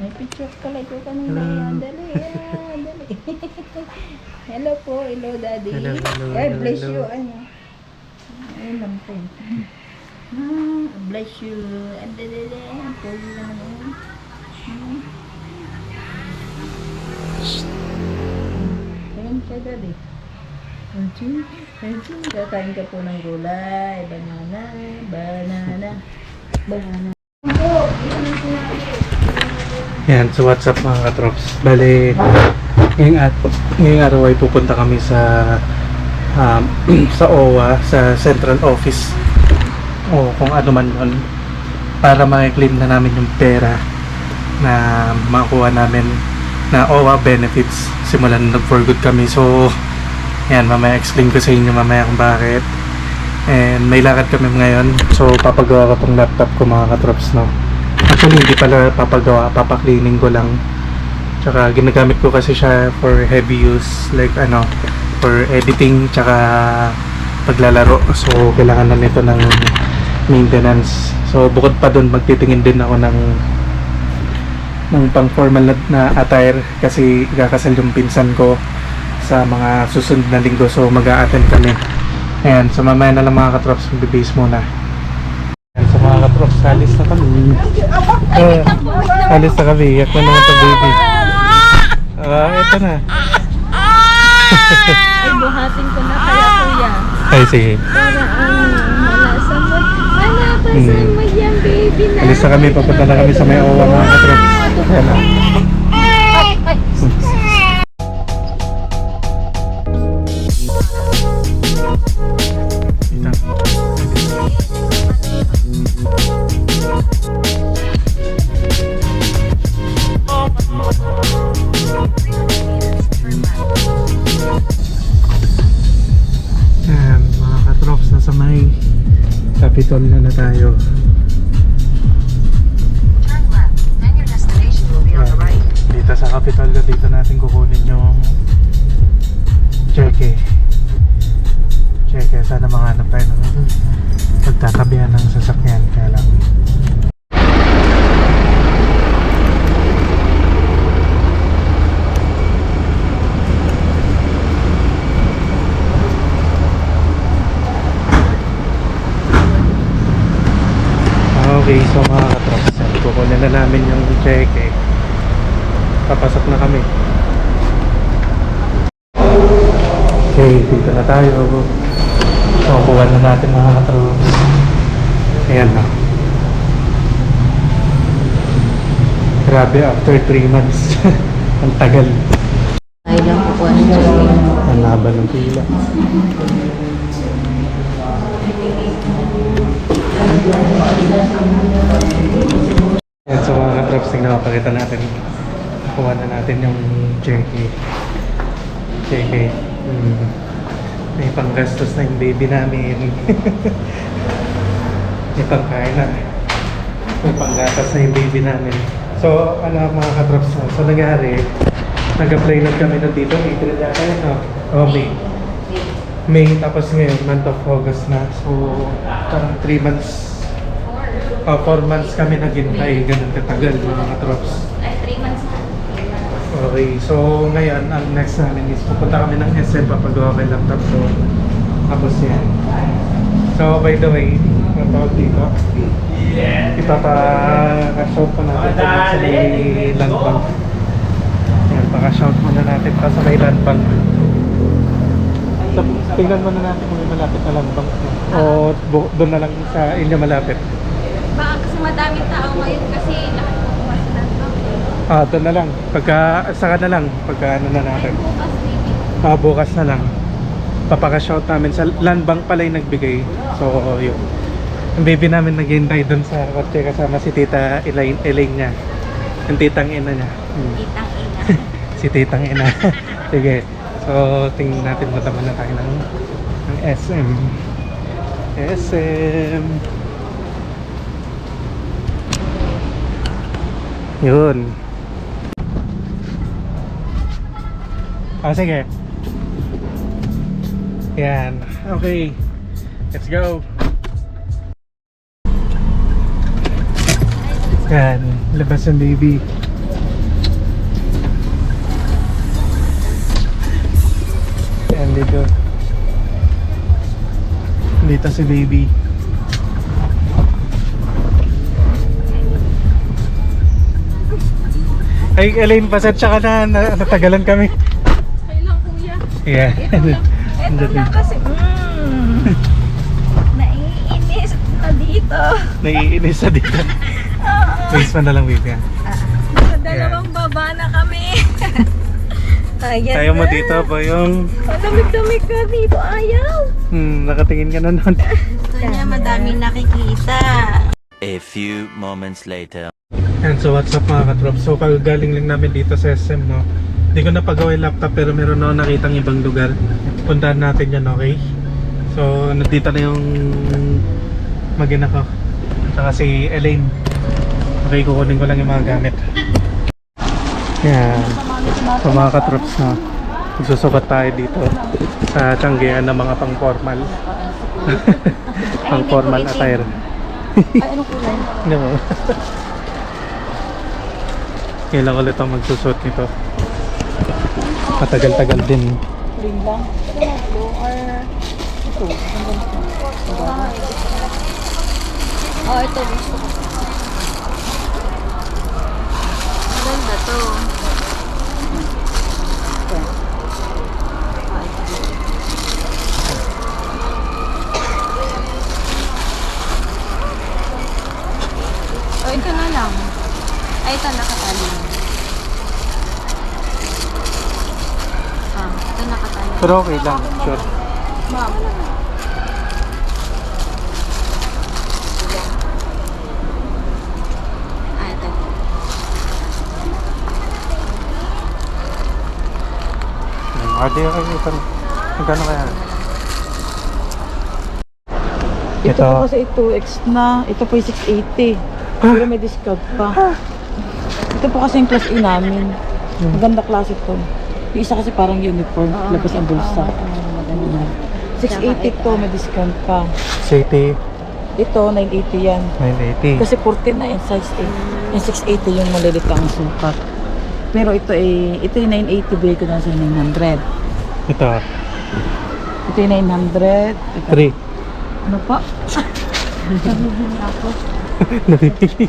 May picture like ko kanina. Hello. Dali. Yan, dali. hello po. Hello, daddy. Hello, hello, hello, bless hello. you. Ano? Ayun lang po. Ah, bless you. Ang dali. Ang na naman. Hmm. Ayun ka, daddy. Ajun, ajun. Kakain ka po ng gulay. Banana, banana, banana. Sinabi. Yan, so what's up mga katrops? Bale, ngayong, at, ngayong araw ay pupunta kami sa um, sa OWA, sa central office. O kung ano man yun. Para ma-claim na namin yung pera na makuha namin na OWA benefits. Simulan na nag-for good kami. So yan mamaya explain ko sa inyo mamaya kung bakit. And may lakad kami ngayon. So papagawa ko tong laptop ko mga katrops no Actually, hindi pala papagawa, papaklining ko lang. Tsaka ginagamit ko kasi siya for heavy use, like ano, for editing, tsaka paglalaro. So, kailangan na nito ng maintenance. So, bukod pa dun, magtitingin din ako ng ng pang formal na, attire kasi kakasal yung pinsan ko sa mga susunod na linggo. So, mag attend kami. Ayan, so mamaya na lang mga katrops, magbibase muna. Ayan, so mga katrops, alis na kami. Eh, alis na kami. Iyak na naman ito, baby. Ah, ito na. Ay, buhatin ko na kaya kuya. Ay, sige. Para ang malasan mo. Malapasan Hmm. mo yan, baby na. Alis na kami. Papunta na kami sa may OWA, mga katrops. Ayan na. Capitol na na tayo. Turn left, then your destination will be on the right. Dito sa Capitolio, dito natin kukunin yung cheque. Cheque, sana makahanap tayo ng pagtatabihan ng sasakyan. Kaya lang. Okay, so mga katrops, kukunin na cheque. Papasok na kami. Okay, dito na tayo. So, kuha na natin mga katrops. Ayan na. Grabe, after 3 months. Ang tagal. Ay lang po ng. Ang haba ng pila. Yan, so mga katrops, tingnan ko, pakita natin. Kuha na natin yung cheque. Cheque. Hmm. May panggastos na yung baby namin. May pangkain na. May panggatas na yung baby namin. So, ano mga katrops, no? so nangyari, nag-apply na kami na dito, April yata yun, no? Oh, May. May, tapos ngayon, month of August na. So, parang 3 months, uh, 4 months kami naghintay, ganun katagal mga katrops. Ay, 3 months na. Okay, so ngayon, ang next namin is pupunta kami ng SM, papagawa kay laptop ko. Tapos yan. So, by the way, ang tawag dito, ipapa-shout pa natin sa may land bank. Yan, paka-shout muna natin pa sa may land bank. So, tingnan muna natin kung may malapit na land bank. no? O doon na lang sa inyo malapit. Madaming tao ngayon kasi lahat kukuha sa landbank. Ah, doon na lang. Pagka, saka na lang. Pagka ano na Ay, natin. bukas. Ah, bukas na lang. Papaka-shout namin sa land bank pala yung nagbigay. So, yun. Ang baby namin naghihintay doon sa kotse kasama si Tita Elaine, Elaine niya. Yung titang ina niya. Hmm. Kitang ina. Si titang ina. Sige. So, tingnan natin mataman na tayo ng, ng SM. SM. Yun. Ah, sige. Yan. Okay. Let's go. Yan. Labas ang baby. Yan dito. Dito si baby. Ay, Elaine, pasensya ka na, na natagalan kami. Kailan kuya? Yeah. Ito lang kasi, mm, naiinis na dito. Naiinis na dito. Please pa na lang, baby. ah. Sa dalawang baba na kami. Ayan Tayo mo dito po yung Malamig-lamig ka dito, ayaw. hmm, nakatingin ka na nun. Gusto niya madaming nakikita. A few moments later. And so what's up mga katrop? So kagaling lang namin dito sa SM no. Hindi ko napagawa yung laptop pero meron ako nakitang ibang lugar. Puntahan natin yan okay? So nandito na yung magina ko. Tsaka si Elaine. Okay, kukunin ko lang yung mga gamit. Yan. So mga katrops no. Magsusukat tayo dito sa tiyanggihan ng mga pang formal. pang formal attire. Ay, ano kulay? Hindi mo. Kailan ulit ako magsusot nito. Matagal-tagal din. Green lang. Ito. Ang ganito. Oh, ito gusto ko. Maganda to. Oh, ito na lang. Ay, ito nakatali. Ah, ito nakatali. Pero okay lang, sure. Ma'am. Ah, ito. Hmm, Ate, okay, ito. Magkano kaya? Ito, Ito. po kasi 2X na. Ito po yung 680. Pero may discount pa. Ito po kasi yung class A namin. Maganda klase to. Yung isa kasi parang uniform. Labas ang bulsa. Ayan. 680 to, may discount pa. City Ito, 980 yan. 980. Kasi 14 na yung size 8. Yung 680 yung malilit ang sukat. Pero ito ay, ito yung 980 bigay ko na sa 900. Ito, Ito yung 900. Ito, 3. Ano pa? Nabibili ako. Nabibili.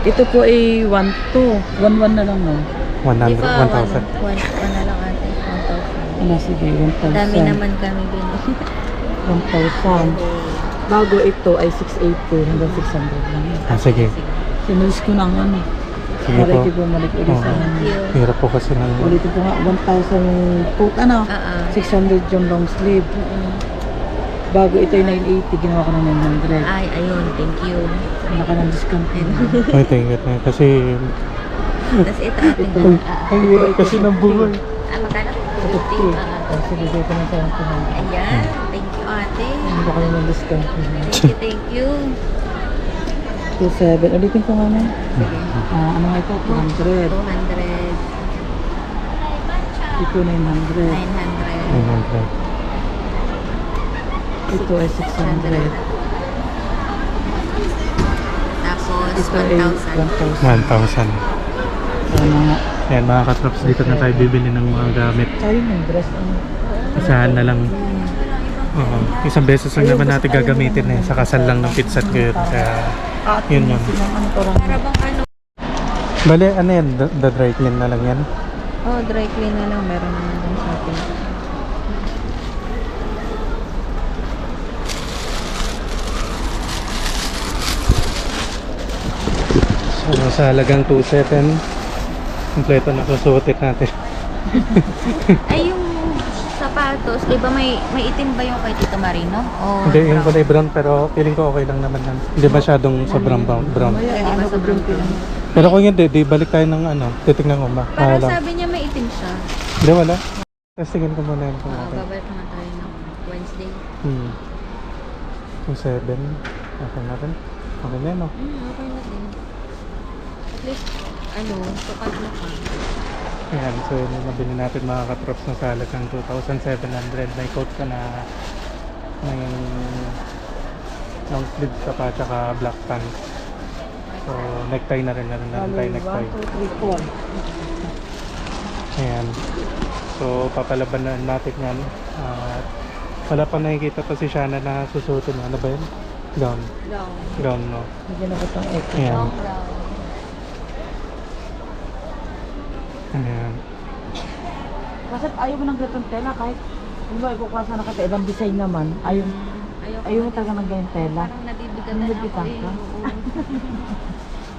Ito po ay 1.2. 1.1 na lang no. 100, 1,000. One, one na lang ate. 1,000. Ano sige, 1,000. Dami naman kami binili. 1,000. Bago ito ay 680 hanggang 600 lang. Ah, sige. Sinulis ko ng ano. Sige Para po. hindi bumalik ulit sa ano. Hirap po kasi ng... Ulit po nga, 1,000 yung coat ano. Ah, ah. 600 yung long sleeve. Bago ito ay 980, ginawa ko ng 900. Ay, ayun. Thank you. Naka ng discount din. Ay, thank you. thank you. Kasi... Tapos ito. Ah, Ang hirap kasi ng buhay. ah, magkano? 50. 50. Ah. Tapos ibigay ko ng 700. Ayan. Thank you ate. Hindi ko kayo ng discount. Thank you, thank you. 27. Ulitin ko nga na. Ah, ano nga ito? 200. 200. Ito 900. 900. 900. Ito ay 600. Tapos, Ito ay 1,000. 1,000. 1,000. Ano. Ayan mga katrops, dito na tayo bibili ng mga gamit. Tayo yung dress. Ano? Isahan na lang. Oo. Isang beses lang naman natin gagamitin eh. Sa kasal lang ng pizza yun. Kaya, Ate, Yun yun. ano ano? bali, ano yan? The, the dry clean na lang yan? Oh, dry clean na lang. Meron naman dun sa atin. So, sa halagang 2.7, kompleto na susuotin natin. Ay, yung sapatos, di ba may, may itim ba yung kay Tito Marino? O Hindi, yung brown? kulay brown, pero feeling ko okay lang naman yan. Hindi masyadong sobrang brown. brown. Hindi ano ba ko sobrang din lang. Pero kung hindi, di balik tayo ng ano, titignan ko ba? Para Wala. sabi niya may itim siya. Hindi, wala. Testingin ko muna yun kung Uh, okay. babalik naman tayo ng Wednesday. Hmm. 2.7. Okay na rin. Okay na yun, no? Hmm, okay na din. At least, ano, sukat mo ka. Ayan, so yun yung nabili natin mga katrops na sa halagang 2,700. May coat ka na may long sleeve ka pa tsaka black pants. So, necktie na rin. Na rin tayo Bali, necktie. 1, 2, 3, 4. Ayan. So, papalabanan natin yan. At wala pa nakikita to si Shana na susutin. Ano ba yun? Gown. Long. Gown, no? Bigyan ako itong echo. Ayan. Long Ayan. Kasi ayaw mo ng ganitong tela kahit Ano ba, ikukwasa na kasi ibang design naman. Ayaw, Ayoko ayaw mo talaga ng ganyan tela. Parang nabibigatan na ako eh.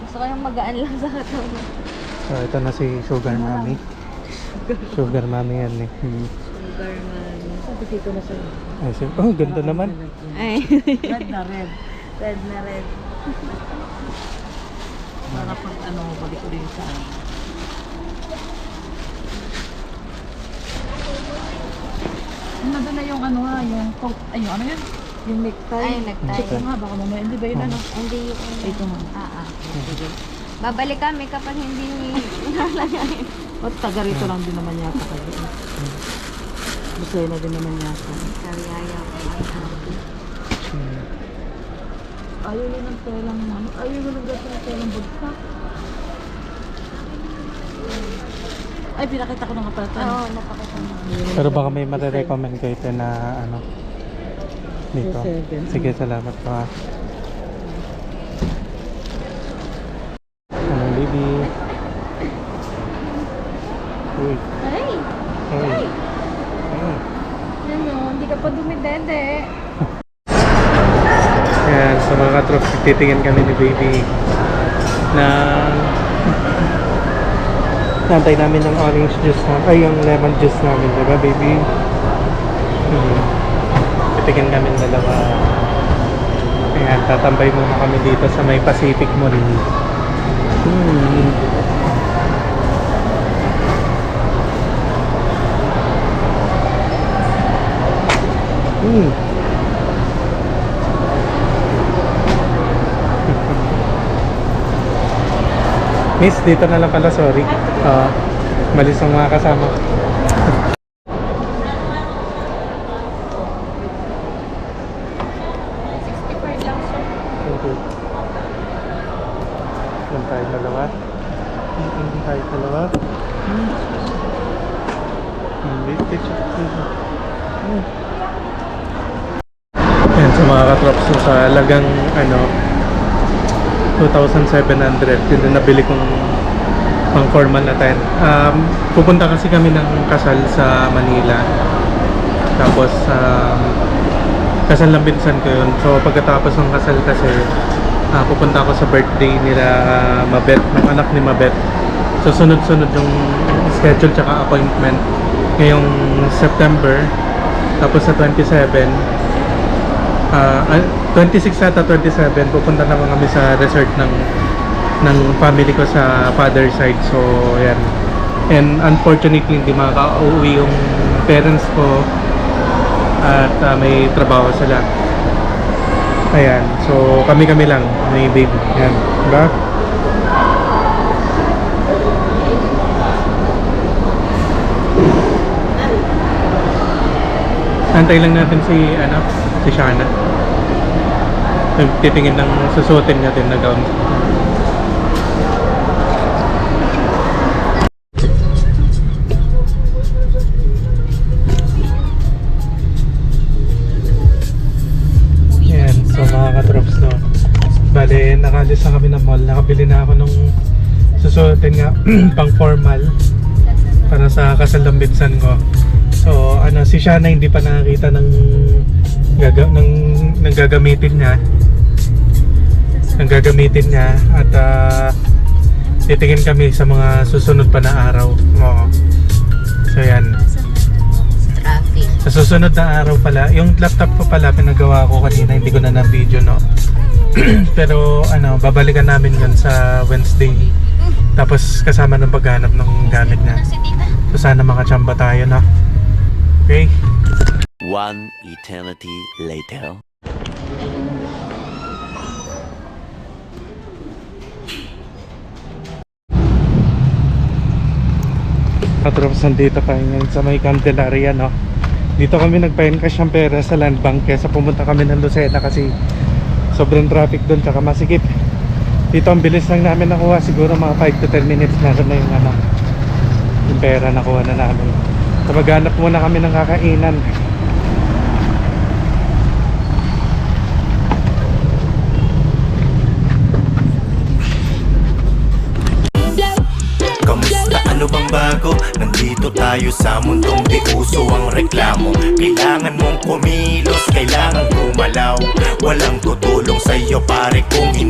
Gusto ko yung magaan lang sa katawan. So, ito na si Sugar Mommy. Sugar Mommy yan eh. Hmm. Sugar man. Sabi dito na sa'yo. Ay, si- oh, ganda naman. Ay. Red na red. red na red. Para pag ano, balik ko din sa ano. Ano doon na yung ano ha, yung coat, ay yung ano yun? Yung necktie. Ay, yung necktie. Check nga, baka mamaya, hindi ba yun ano? Hindi yung... Ito nga. Ah, ah. Sige. Babalik kami kapag hindi nalagay. O, taga rito lang din naman yata kasi. Busay na din naman yata. Sabi ayaw ko. Hmm. Ayaw yun ng telang ano, ayaw yun ng telang bagsak. Ay, pinakita ko na nga pala ito. Oo, napakita mo. Pero baka may marirecommend kayo ito na ano dito. Sige, salamat pa. Ano, baby? Uy. Ay! Uy. Hmm. Ano, hindi ka pa dumidede. Ayan, sa mga katrops, titingin kami ni baby na nantay namin ng orange juice na, ay yung lemon juice namin, di ba baby? Hmm. Titingin kami dalawa. Ayan, tatambay muna kami dito sa may Pacific Mall. Hmm. Hmm. Miss, dito na lang pala, sorry. Ah, malis ang mga kasama. Yan tayo dalawa. Yan tayo dalawa. Hmm. Wait. Hmm. Sa mga katrops sa lagang ano 2,700 yun na nabili kong pang formal na tent. Um, pupunta kasi kami ng kasal sa Manila. Tapos um, kasal lang binsan ko yun. So pagkatapos ng kasal kasi ah, pupunta ako sa birthday nila ah, Mabet ng anak ni Mabet. So sunod-sunod yung schedule tsaka appointment. Ngayong September tapos sa 27 Ah, 26 ata 27 pupunta naman kami sa resort ng ng family ko sa father side. So yan. And unfortunately hindi makaka-uwi yung parents ko at ah, may trabaho sila. Ayan. So kami kami lang may baby. Yan diba Antay lang natin si ano, si Shana. Titingin ng susuotin natin na gown. Yan, so mga ka-drops no. Bale, nakalis na kami ng mall. Nakabili na ako nung susuotin nga pang formal para sa kasal ng binsan ko. So, ano, si Shana hindi pa nakakita ng gaga, ng, ng gagamitin niya. Ng gagamitin niya at ah, titingin kami sa mga susunod pa na araw. Oo. So, yan. Traffic. Sa susunod na araw pala, yung laptop ko pala pinagawa ko kanina, hindi ko na na-video, no? Pero, ano, babalikan namin yun sa Wednesday. Tapos, kasama ng paghanap ng gamit niya. So, sana makachamba tayo, no? Okay? One eternity later. Katrops, nandito kami ngayon sa may Candelaria, no? Dito kami nagpa-encash ng sa land bank kesa pumunta kami ng Lucena kasi sobrang traffic doon tsaka masikip. Dito ang bilis lang namin nakuha, siguro mga 5 to 10 minutes na na yung ano, yung pera nakuha na namin. So, maghanap muna kami ng kakainan. Ano bang bago? Nandito tayo sa mundong di uso ang reklamo Kailangan mong kumilos, kailangan gumalaw Walang tutulong sa'yo pare kung